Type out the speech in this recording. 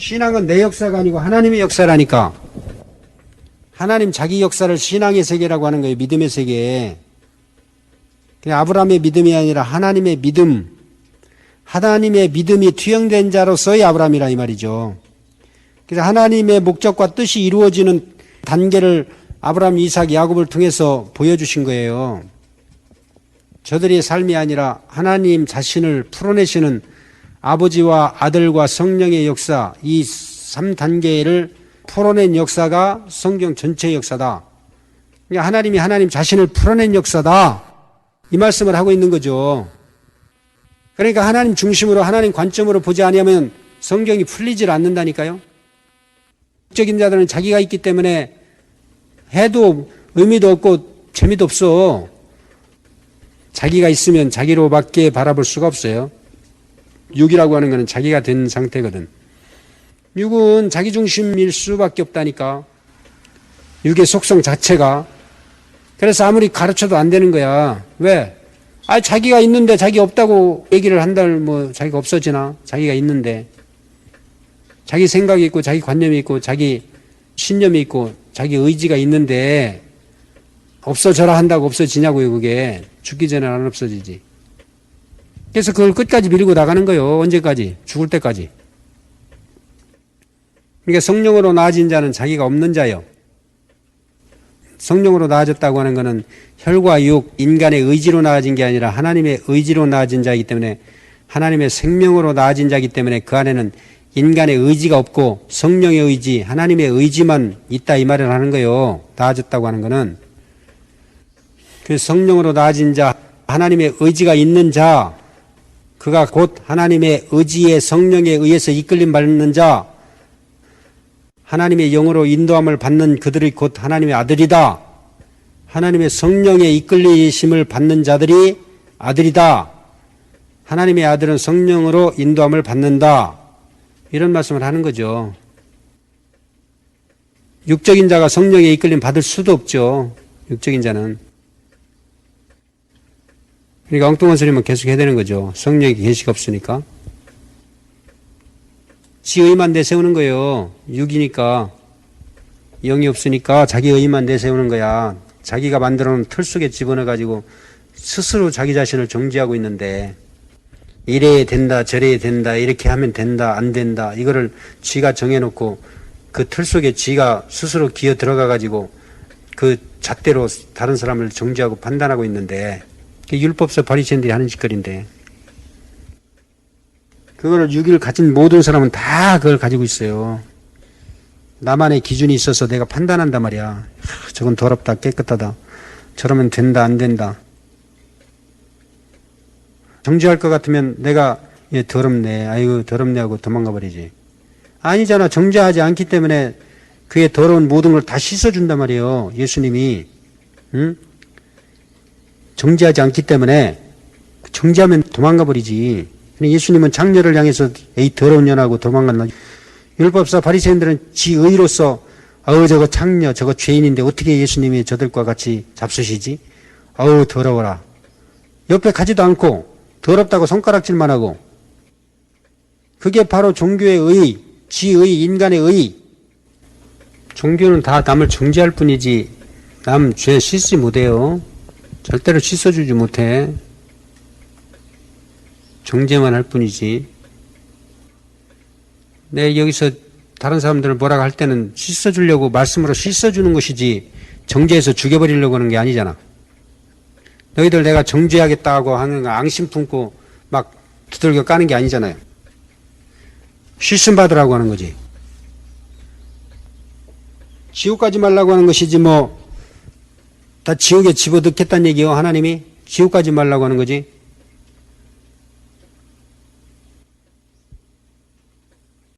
신앙은 내 역사가 아니고 하나님의 역사라니까. 하나님 자기 역사를 신앙의 세계라고 하는 거예요. 믿음의 세계. 그냥 아브라함의 믿음이 아니라 하나님의 믿음. 하나님의 믿음이 투영된 자로서의 아브라함이라 이 말이죠. 그래서 하나님의 목적과 뜻이 이루어지는 단계를 아브라함, 이삭, 야곱을 통해서 보여주신 거예요. 저들의 삶이 아니라 하나님 자신을 풀어내시는 아버지와 아들과 성령의 역사, 이 3단계를 풀어낸 역사가 성경 전체의 역사다. 그러니까 하나님이 하나님 자신을 풀어낸 역사다. 이 말씀을 하고 있는 거죠. 그러니까 하나님 중심으로 하나님 관점으로 보지 않으면 성경이 풀리질 않는다니까요. 적인 자들은 자기가 있기 때문에 해도 의미도 없고 재미도 없어. 자기가 있으면 자기로밖에 바라볼 수가 없어요. 육이라고 하는 것은 자기가 된 상태거든. 육은 자기 중심일 수밖에 없다니까. 육의 속성 자체가. 그래서 아무리 가르쳐도 안 되는 거야. 왜? 아, 자기가 있는데 자기 없다고 얘기를 한 달 뭐 자기가 없어지나? 자기가 있는데. 자기 생각이 있고 자기 관념이 있고 자기 신념이 있고 자기 의지가 있는데 없어져라 한다고 없어지냐고요, 그게. 죽기 전에는 안 없어지지. 그래서 그걸 끝까지 밀고 나가는 거예요. 언제까지? 죽을 때까지. 그러니까 성령으로 나아진 자는 자기가 없는 자요. 성령으로 나아졌다고 하는 것은 혈과 육, 인간의 의지로 나아진 게 아니라 하나님의 의지로 나아진 자이기 때문에 하나님의 생명으로 나아진 자이기 때문에 그 안에는 인간의 의지가 없고 성령의 의지, 하나님의 의지만 있다 이 말을 하는 거예요. 나아졌다고 하는 것은. 그 성령으로 나아진 자, 하나님의 의지가 있는 자, 그가 곧 하나님의 의지에 성령에 의해서 이끌림 받는 자, 하나님의 영으로 인도함을 받는 그들이 곧 하나님의 아들이다. 하나님의 성령의 이끌리심을 받는 자들이 아들이다. 하나님의 아들은 성령으로 인도함을 받는다. 이런 말씀을 하는 거죠. 육적인 자가 성령의 이끌림 받을 수도 없죠. 육적인 자는. 그러니까 엉뚱한 소리만 계속 해야 되는 거죠. 성령의 계시가 없으니까. 지 의만 내세우는 거예요. 육이니까. 영이 없으니까 자기 의만 내세우는 거야. 자기가 만들어 놓은 틀 속에 집어넣어가지고 스스로 자기 자신을 정지하고 있는데 이래야 된다, 저래야 된다, 이렇게 하면 된다, 안 된다. 이거를 지가 정해놓고 그 틀 속에 지가 스스로 기어 들어가가지고 그 잣대로 다른 사람을 정지하고 판단하고 있는데 율법서 바리새인들이 하는 짓거리인데 그거를 유기를 가진 모든 사람은 다 그걸 가지고 있어요. 나만의 기준이 있어서 내가 판단한단 말이야. 하, 저건 더럽다, 깨끗하다. 저러면 된다, 안 된다. 정지할 것 같으면 내가 얘 더럽네, 아이고 더럽네 하고 도망가 버리지. 아니잖아. 정지하지 않기 때문에 그의 더러운 모든 걸 다 씻어준단 말이에요. 예수님이. 응? 정지하지 않기 때문에 정지하면 도망가 버리지. 예수님은 장녀를 향해서 에이 더러운 년하고 도망갔나. 율법사 바리새인들은 지 의로서 아우 저거 창녀 저거 죄인인데 어떻게 예수님이 저들과 같이 잡수시지? 아우 더러워라. 옆에 가지도 않고 더럽다고 손가락질만 하고 그게 바로 종교의 의, 지의, 인간의 의. 종교는 다 남을 정지할 뿐이지 남죄 씻지 못해요. 절대로 씻어주지 못해. 정죄만 할 뿐이지. 내 여기서 다른 사람들을 뭐라고 할 때는 씻어주려고 말씀으로 씻어주는 것이지 정죄해서 죽여버리려고 하는 게 아니잖아. 너희들 내가 정죄하겠다고 하는 거 앙심 품고 막 두들겨 까는 게 아니잖아요. 씻음 받으라고 하는 거지. 지옥 가지 말라고 하는 것이지 뭐 다 지옥에 집어넣겠다는 얘기요 하나님이 지옥 가지 말라고 하는 거지.